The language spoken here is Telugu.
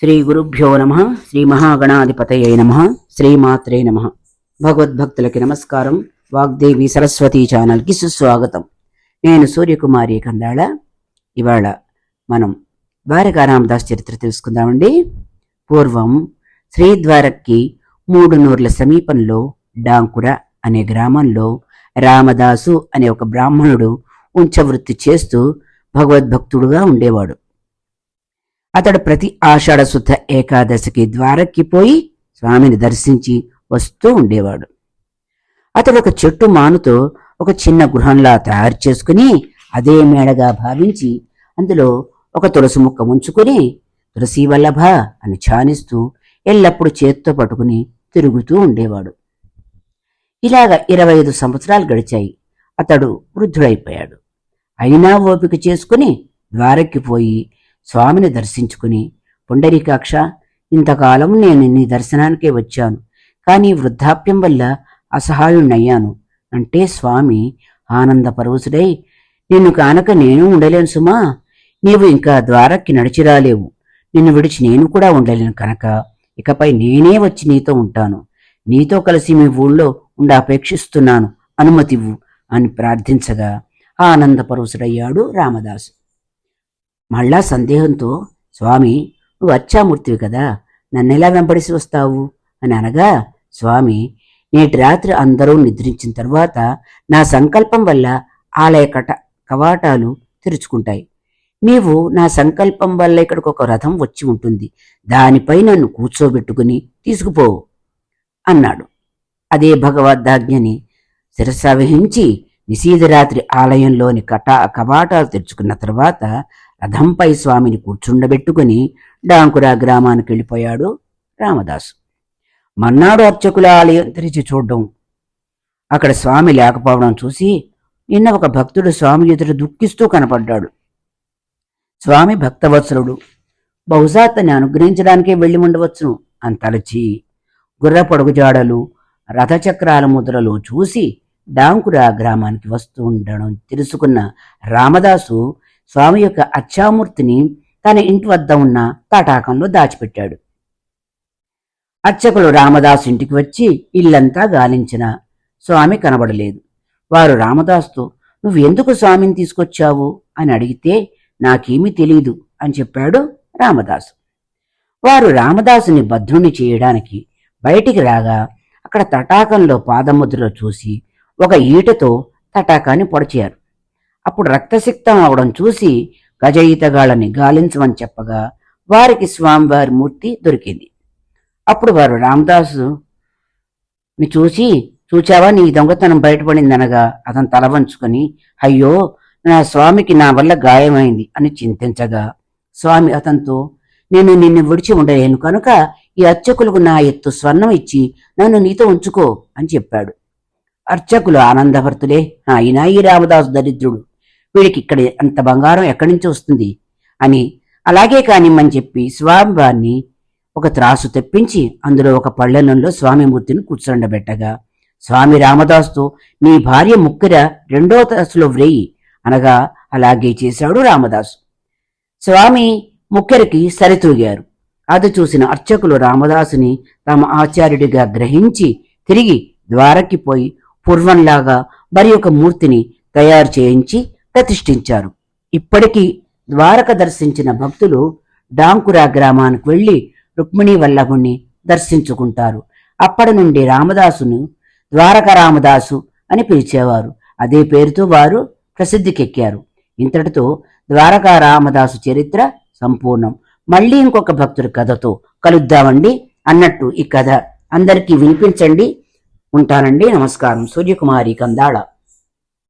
శ్రీ గురుభ్యో నమ శ్రీ మహాగణాధిపతయే నమ శ్రీమాత్రే నమ. భగవద్భక్తులకి నమస్కారం. వాగ్దేవి సరస్వతి ఛానల్కి సుస్వాగతం. నేను సూర్యకుమారి కందాళ. ఇవాళ మనం ద్వారకా రామదాస్ చరిత్ర తెలుసుకుందామండి. పూర్వం శ్రీద్వారక్కి మూడు నూర్ల సమీపంలో డాంకుర అనే గ్రామంలో రామదాసు అనే ఒక బ్రాహ్మణుడు ఉంచవృత్తి చేస్తూ భగవద్భక్తుడుగా ఉండేవాడు. అతడు ప్రతి ఆషాఢ శుద్ధ ఏకాదశికి ద్వారక్కి పోయి స్వామిని దర్శించి వస్తూ ఉండేవాడు. అతడు ఒక చెట్టు మానుతో ఒక చిన్న గృహంలా తయారు చేసుకుని అదే మేడగా భావించి అందులో ఒక తులసి ముక్క ఉంచుకుని తులసి వల్లభ అని ఛానిస్తూ ఎల్లప్పుడూ చేత్తో పట్టుకుని తిరుగుతూ ఉండేవాడు. ఇలాగ ఇరవై ఐదు సంవత్సరాలు గడిచాయి. అతడు వృద్ధుడైపోయాడు. అయినా ఓపిక చేసుకుని ద్వారక్కి పోయి స్వామిని దర్శించుకుని పుండరీకాక్ష ఇంతకాలం నేను నీ దర్శనానికే వచ్చాను కానీ వృద్ధాప్యం వల్ల అసహాయుణ్ణయ్యాను. అంటే స్వామి ఆనంద పరవశుడై నిన్ను కానక నేను ఉండలేను సుమా నీవు ఇంకా ద్వారక్కి నడిచి రాలేవు. నిన్ను విడిచి నేను కూడా ఉండలేను కనుక ఇకపై నేనే వచ్చి నీతో ఉంటాను. నీతో కలిసి మీ ఊళ్ళో ఉండి అపేక్షిస్తున్నాను. అనుమతివ్వు అని ప్రార్థించగా ఆనందపరవశుడయ్యాడు రామదాసు. మళ్ళా సందేహంతో స్వామి నువ్వు అచ్చామూర్తివి కదా నన్నెలా వెంబడిసి వస్తావు? అని అనగా స్వామి నేటి రాత్రి అందరూ నిద్రించిన తర్వాత నా సంకల్పం వల్ల ఆలయ కట కవాటాలు తెరుచుకుంటాయి. నీవు నా సంకల్పం వల్ల ఇక్కడికి ఒక రథం వచ్చి ఉంటుంది. దానిపై నన్ను కూర్చోబెట్టుకుని తీసుకుపో అన్నాడు. అదే భగవద్ధాజ్ఞని శిరసావహించి నిశీధరాత్రి ఆలయంలోని కటా కవాటాలు తెరుచుకున్న తర్వాత రథంపై స్వామిని కూర్చుండబెట్టుకుని డాంకురా గ్రామానికి వెళ్ళిపోయాడు రామదాసు. మన్నాడు అర్చకుల ఆలయం తెరిచి చూడడం. అక్కడ స్వామి లేకపోవడం చూసి నిన్న ఒక భక్తుడు స్వామి ఎదుట దుఃఖిస్తూ కనపడ్డాడు. స్వామి భక్తవత్సలుడు బహుశా అతన్ని అనుగ్రహించడానికే వెళ్ళి ఉండవచ్చును అని తలచి గుర్ర పొడుగుజాడలు రథచక్రాల ముద్రలు చూసి డాంకురా గ్రామానికి వస్తూ ఉండడం తెలుసుకున్న రామదాసు స్వామి యొక్క అచ్చామూర్తిని తన ఇంటి వద్ద ఉన్న తటాకంలో దాచిపెట్టాడు. అర్చకులు రామదాసు ఇంటికి వచ్చి ఇల్లంతా గాలించిన స్వామి కనబడలేదు. వారు రామదాస్తో నువ్వు ఎందుకు స్వామిని తీసుకొచ్చావు? అని అడిగితే నాకేమీ తెలీదు అని చెప్పాడు రామదాసు. వారు రామదాసుని భద్రుని చేయడానికి బయటికి రాగా అక్కడ తటాకంలో పాదముద్రలో చూసి ఒక ఈటతో తటాకాన్ని పొడిచారు. అప్పుడు రక్తసిక్తం అవడం చూసి గజయితగాళ్ళని గాలించమని చెప్పగా వారికి స్వామివారి మూర్తి దొరికింది. అప్పుడు వారు రామదాసు ని చూసి చూచావా? నీ దొంగతనం బయటపడిందనగా అతను తల వంచుకొని అయ్యో నా స్వామికి నా వల్ల గాయమైంది అని చింతించగా స్వామి అతనితో నేను నిన్ను విడిచి ఉండలేను కనుక ఈ అర్చకులకు నా ఎత్తు స్వర్ణం ఇచ్చి నన్ను నీతో ఉంచుకో అని చెప్పాడు. అర్చకులు ఆనందభర్తులే. అయినా ఈ రామదాసు దరిద్రుడు వీడికి ఇక్కడ అంత బంగారం ఎక్కడి నుంచి వస్తుంది? అని అలాగే కానిమ్మని చెప్పి స్వామివారిని ఒక త్రాసు తెప్పించి అందులో ఒక పళ్ళెనంలో స్వామిమూర్తిని కూర్చుండబెట్టగా స్వామి రామదాసుతో నీ భార్య ముక్కిర రెండో త్రాసులో వ్రేయి అనగా అలాగే చేశాడు రామదాసు. స్వామి ముక్కెరికి సరితూగారు. అది చూసిన అర్చకులు రామదాసుని తమ ఆచార్యుడిగా గ్రహించి తిరిగి ద్వారకి పోయి పూర్వంలాగా మరి ఒక మూర్తిని తయారు చేయించి ప్రతిష్ఠించారు. ఇప్పటికీ ద్వారక దర్శించిన భక్తులు డాంకురా గ్రామానికి వెళ్ళి రుక్మిణీ వల్లభుణ్ణి దర్శించుకుంటారు. అప్పటి నుండి రామదాసును ద్వారక రామదాసు అని పిలిచేవారు. అదే పేరుతో వారు ప్రసిద్ధికెక్కారు. ఇంతటితో ద్వారకా రామదాసు చరిత్ర సంపూర్ణం. మళ్ళీ ఇంకొక భక్తుడి కథతో కలుద్దామండి అన్నట్టు ఈ కథ అందరికీ వినిపించండి. ఉంటానండి. నమస్కారం. సూర్యకుమారి కందాళ.